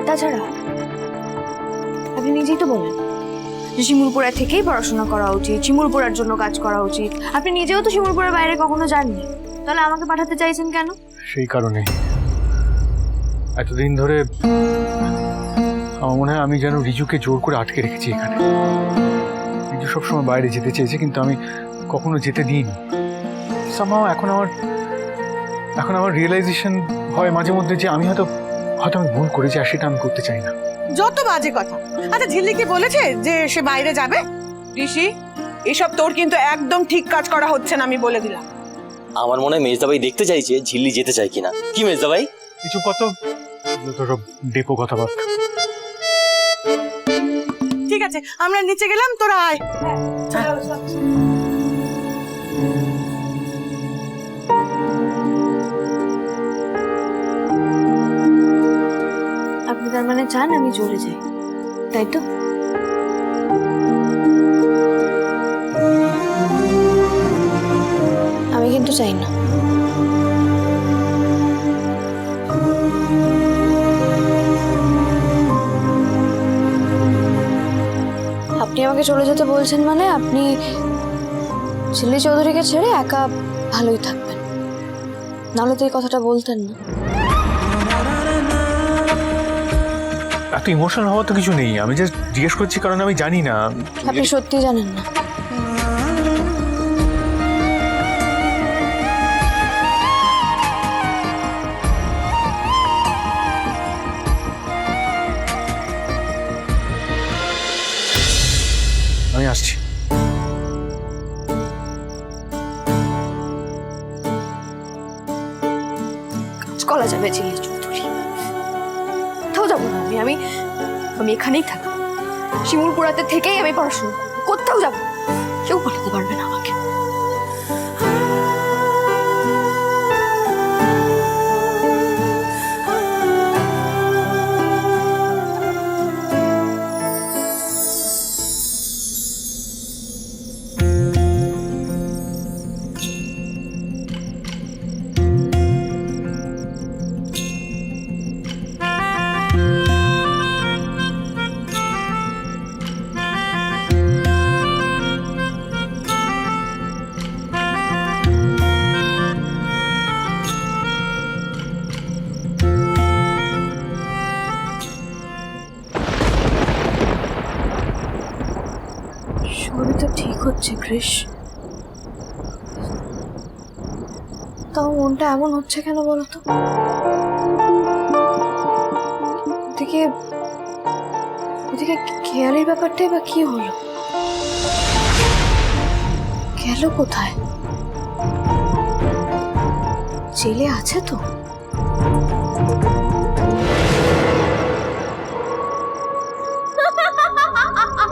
আর তাছাড়া আপনি নিজেই তো বলেন যে শিমুলপুরা থেকেই পড়াশোনা করা উচিত, শিমুলপুরার জন্য কাজ করা উচিত। আপনি নিজেও তো শিমুলপুরের বাইরে কখনো যাননি। তাহলে আমাকে পাঠাতে চাইছেন কেন? সেই কারণে। এতদিন ধরে আমার মনে হয় আমি যেন রিজুকে জোর করে আটকে রেখেছি এখানে। রিজু সবসময় বাইরে যেতে চেয়েছে, কিন্তু আমি কখনো যেতে দিইনি। সামাও এখন আমার এখন আমার রিয়েলাইজেশন হয় মাঝে মধ্যে যে আমি হয়তো হয়তো আমি ভুল করেছি আর সেটা আমি করতে চাই না। যত বাজে কথা। আচ্ছা ঝিল্লি কি বলেছে যে সে বাইরে যাবে? ঋষি এসব তোর কিন্তু একদম ঠিক কাজ করা হচ্ছে না আমি বলে দিলাম। আমার মনে হয় মেজদাবাই দেখতে চাইছে ঝিল্লি যেতে চায় কিনা। কি মেজদাবাই? কিছু কত? তোর ডেপো কথাবার্তা। ঠিক আছে আমরা নিচে গেলাম তোরা আয়। চান, আমি চলে যাই। তাই তো? আমি কিন্তু চাই না। আপনি আমাকে চলে যেতে বলছেন মানে আপনি ঝিল্লি চৌধুরীকে ছেড়ে একা ভালোই থাকবেন। নাহলে তো এই কথাটা বলতেন না। এত ইমোশনাল হওয়ার তো কিছু নেই। আমি জাস্ট জিজ্ঞেস করছি কারণ আমি জানি না। আপনি সত্যি জানেন না। আমি আসছি। কাজ করা যাবে কোথাও যাব না আমি আমি এখানেই থাকব। শিমুলপুরাতে থেকেই আমি পড়াশোনা কোথাও যাব সবই তো ঠিক হচ্ছে কৃষ তাও মনটা এমন হচ্ছে কেন বলতো? ওদিকে ওদিকে খেয়ালের ব্যাপারটাই বা কি হলো? গেল কোথায়? জেলে আছে তো?